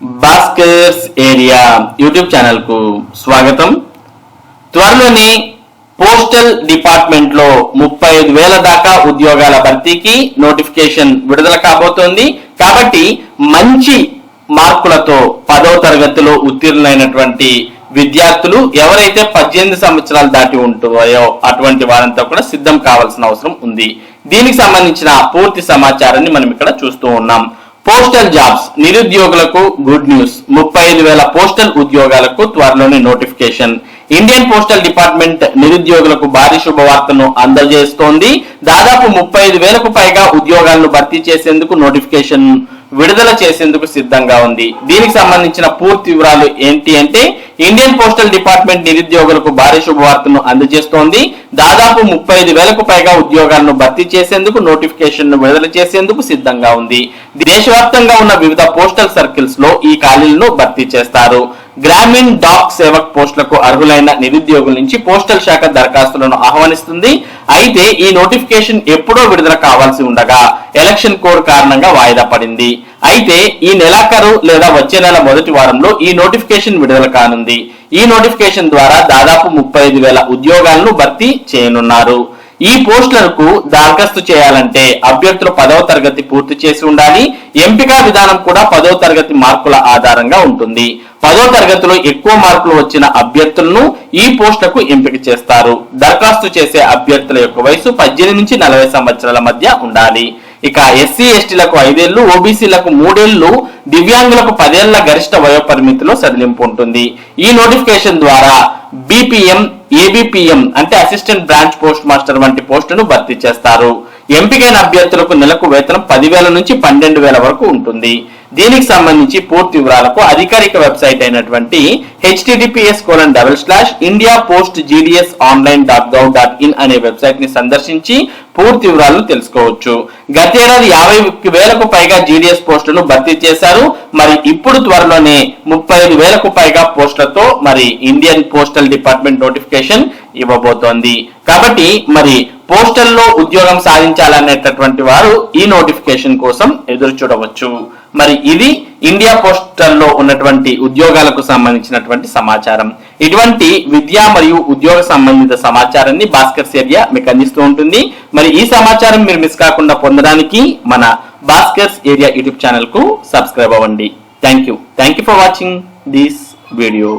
Bhaskar's area YouTube ఛానల్కు స్వాగతం. త్వరలోనే పోస్టల్ డిపార్ట్మెంట్లో ముప్పై ఐదు వేల దాకా ఉద్యోగాల భర్తీకి నోటిఫికేషన్ విడుదల కాబోతోంది. కాబట్టి మంచి మార్కులతో పదో తరగతిలో ఉత్తీర్ణులైనటువంటి విద్యార్థులు ఎవరైతే పద్దెనిమిది సంవత్సరాలు దాటి ఉంటాయో అటువంటి వారంతా కూడా సిద్ధం కావాల్సిన అవసరం ఉంది. దీనికి సంబంధించిన పూర్తి సమాచారాన్ని మనం ఇక్కడ చూస్తూ ఉన్నాం. పోస్టల్ జాబ్స్ నిరుద్యోగులకు గుడ్ న్యూస్. ముప్పై ఐదు వేల పోస్టల్ ఉద్యోగాలకు త్వరలోనే నోటిఫికేషన్. ఇండియన్ పోస్టల్ డిపార్ట్మెంట్ నిరుద్యోగులకు భారీ శుభవార్తను అందజేస్తోంది. దాదాపు ముప్పై ఐదు వేలకు పైగా ఉద్యోగాలను భర్తీ చేసేందుకు నోటిఫికేషన్ విడుదల చేసేందుకు సిద్ధంగా ఉంది. దీనికి సంబంధించిన పూర్తి వివరాలు ఏంటి అంటే ఇండియన్ పోస్టల్ డిపార్ట్మెంట్ నిరుద్యోగులకు భారీ శుభవార్తను అందజేస్తోంది. దాదాపు ముప్పై ఐదు వేలకు పైగా ఉద్యోగాలను భర్తీ చేసేందుకు నోటిఫికేషన్ను విడుదల చేసేందుకు సిద్ధంగా ఉంది. దేశవ్యాప్తంగా ఉన్న వివిధ పోస్టల్ సర్కిల్స్లో ఈ ఖాళీలను భర్తీ చేస్తారు. గ్రామీణ్ డాక్ సేవక్ పోస్టులకు అర్హులైన నిరుద్యోగుల నుంచి పోస్టల్ శాఖ దరఖాస్తులను ఆహ్వానిస్తుంది. అయితే ఈ నోటిఫికేషన్ ఎప్పుడో విడుదల కావాల్సి ఉండగా ఎలక్షన్ కోడ్ కారణంగా వాయిదా పడింది. అయితే ఈ నెలాఖరు లేదా వచ్చే నెల మొదటి వారంలో ఈ నోటిఫికేషన్ విడుదల కానుంది. ఈ నోటిఫికేషన్ ద్వారా దాదాపు ముప్పై ఐదు వేల ఉద్యోగాలను భర్తీ చేయనున్నారు. ఈ పోస్టులకు దరఖాస్తు చేయాలంటే అభ్యర్థులు పదవ తరగతి పూర్తి చేసి ఉండాలి. ఎంపిక విధానం కూడా పదవ తరగతి మార్కుల ఆధారంగా ఉంటుంది. పదో తరగతిలో ఎక్కువ మార్కులు వచ్చిన అభ్యర్థులను ఈ పోస్టులకు ఎంపిక చేస్తారు. దరఖాస్తు చేసే అభ్యర్థుల యొక్క వయసు పద్దెనిమిది నుంచి నలభై సంవత్సరాల మధ్య ఉండాలి. ఇక ఎస్సీ ఎస్టీలకు ఐదేళ్ళు ఓబీసీలకు మూడేళ్ళు దివ్యాంగులకు పదేళ్ళ గరిష్ట వయోపరిమితిలో సడలింపు ఉంటుంది. ఈ నోటిఫికేషన్ ద్వారా బీపీఎం ఏబిపిఎం అంటే అసిస్టెంట్ బ్రాంచ్ పోస్ట్ మాస్టర్ వంటి పోస్టును భర్తీ చేస్తారు. ఎంపికైన అభ్యర్థులకు నెలకు వేతనం పదివేల నుంచి పన్నెండు వేల వరకు ఉంటుంది. దీనికి సంబంధించి పూర్తి వివరాలకు అధికారిక వెబ్సైట్ అయినటువంటి https colon double slash India post GDS online dot gov dot in అనే వెబ్సైట్ని సందర్శించి పూర్తి వివరాలను తెలుసుకోవచ్చు. గతేడాది యాభై వేలకు పైగా జీడిఎస్ పోస్టులను భర్తీ చేశారు. మరి ఇప్పుడు త్వరలోనే ముప్పై ఐదు వేలకు పైగా పోస్టులతో మరి ఇండియన్ పోస్టల్ డిపార్ట్మెంట్ నోటిఫికేషన్ ఇవ్వబోతోంది. కాబట్టి మరి పోస్టల్లో ఉద్యోగం సాధించాలనేటటువంటి వారు ఈ నోటిఫికేషన్ కోసం ఎదురు చూడవచ్చు మరి ఇది ఇండియా పోస్టల్లో ఉన్నటువంటి ఉద్యోగాలకు సంబంధించినటువంటి సమాచారం. ఇటువంటి విద్యా మరియు ఉద్యోగ సంబంధిత సమాచారాన్ని భాస్కర్ ఏరియా మీకు అందిస్తూ ఉంటుంది. మరి ఈ సమాచారం మీరు మిస్ కాకుండా పొందడానికి మన భాస్కర్స్ ఏరియా యూట్యూబ్ ఛానల్కు సబ్స్క్రైబ్ అవ్వండి. Thank you. Thank you for watching this video.